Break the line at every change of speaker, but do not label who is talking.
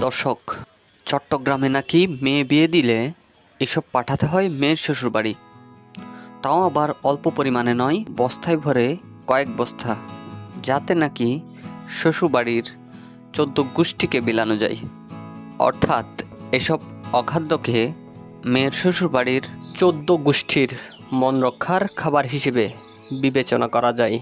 দর্শক, চট্টগ্রামে নাকি মেয়ে বিয়ে দিলে এসব পাঠাতে হয় মেয়ের শ্বশুরবাড়ি। তাও আবার অল্প পরিমাণে নয়, বস্তায় ভরে কয়েক বস্তা, যাতে নাকি শ্বশুরবাড়ির চোদ্দ গোষ্ঠীকে বিলানো যায়। অর্থাৎ এসব অখাদ্যকে মেয়ের শ্বশুরবাড়ির চোদ্দ গোষ্ঠীর মন রক্ষার খাবার হিসেবে বিবেচনা করা যায়।